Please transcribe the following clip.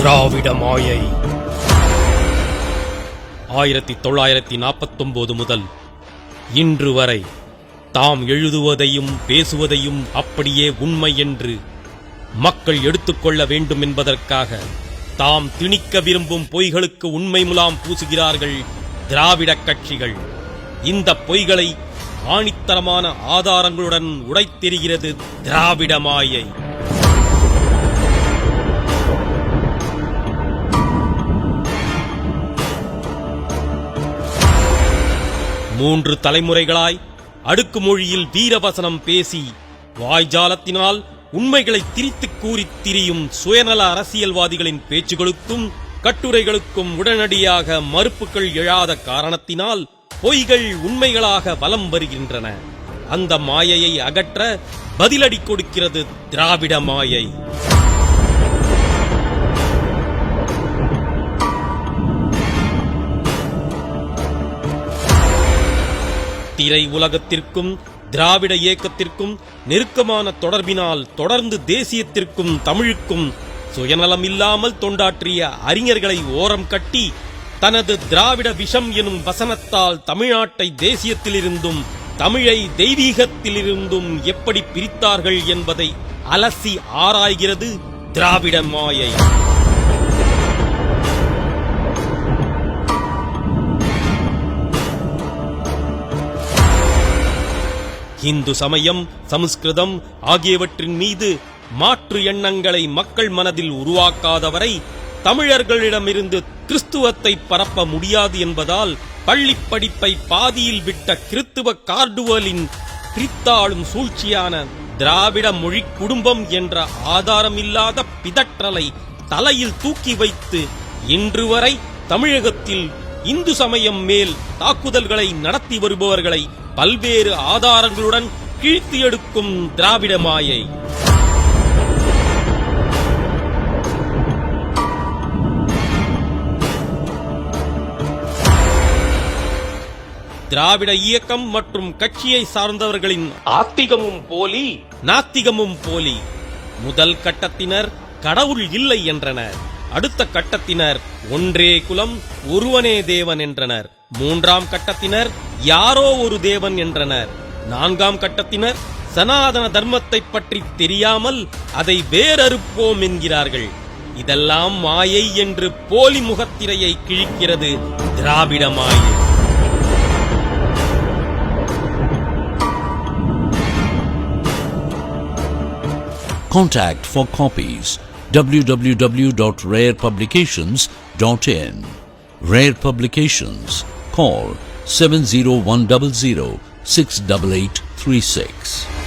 திராவிட மாயை. ஆயிரத்தி தொள்ளாயிரத்தி நாற்பத்தொன்பது முதல் இன்று வரை தாம் எழுதுவதையும் பேசுவதையும் அப்படியே உண்மை என்று மக்கள் எடுத்துக்கொள்ள வேண்டும் என்பதற்காக தாம் திணிக்க விரும்பும் பொய்களுக்கு உண்மை முலாம் பூசுகிறார்கள் திராவிட கட்சிகள். இந்த பொய்களை ஆணித்தரமான ஆதாரங்களுடன் உடைத்தெறிகிறது திராவிட மாயை. மூன்று தலைமுறைகளாய் அடுக்கு மொழியில் வீரவசனம் பேசி வாய்ஜாலத்தினால் உண்மைகளை திரித்துக் கூறி திரியும் சுயநல அரசியல்வாதிகளின் பேச்சுகளுக்கும் கட்டுரைகளுக்கும் உடனடியாக மறுப்புகள் எழாத காரணத்தினால் பொய்கள் உண்மைகளாக வலம் வருகின்றன. அந்த மாயையை அகற்ற பதிலடி கொடுக்கிறது திராவிட மாயை. திரை உலகத்திற்கும் திராவிட இயக்கத்திற்கும் நெருக்கமான தொடர்பினால் தொடர்ந்து தேசியத்திற்கும் தமிழுக்கும் சுயநலம் இல்லாமல் தொண்டாற்றிய அறிஞர்களை ஓரம் கட்டி தனது திராவிட விஷம் எனும் வசனத்தால் தமிழ்நாட்டை தேசியத்திலிருந்தும் தமிழை தெய்வீகத்திலிருந்தும் எப்படி பிரித்தார்கள் என்பதை அலசி ஆராய்கிறது திராவிட மாயை. இந்து சமயம் சமஸ்கிருதம் ஆகியவற்றின் மீது மாற்று எண்ணங்களை மக்கள் மனதில் உருவாக்காதவரை தமிழர்களிடமிருந்து கிறிஸ்துவத்தை பரப்ப முடியாது என்பதால் பள்ளி படிப்பை பாதியில் விட்ட கிறித்துவ கார்டுவலின் பிரித்தாளும் சூழ்ச்சியான திராவிட மொழி குடும்பம் என்ற ஆதாரமில்லாத பிதற்றலை தலையில் தூக்கி வைத்து இன்று வரை தமிழகத்தில் இந்து சமயம் மேல் தாக்குதல்களை நடத்தி வருபவர்களை பல்வேறு ஆதாரங்களுடன் கிழித்து எடுக்கும் திராவிட மாயை. திராவிட இயக்கம் மற்றும் கட்சியை சார்ந்தவர்களின் ஆத்திகமும் போலி. நாத்திகமும் போலி. முதல் கட்டத்தினர் கடவுள் இல்லை என்றனர். அடுத்த கட்டத்தினர் ஒன்றே குலம் ஒருவனே தேவன் என்றனர். மூன்றாம் கட்டத்தினர் யாரோ ஒரு தேவன் என்றனர். நான்காம் கட்டத்தினர் சனாதன தர்மத்தை பற்றி தெரியாமல் அதை வேறறுப்போம் என்கிறார்கள். இதெல்லாம் மாயை என்று போலி முகத்திரையை கிழிக்கிறது திராவிட மாயை. Contact for copies. www.rarepublications.in. Rare Publications. Call 70100 68836.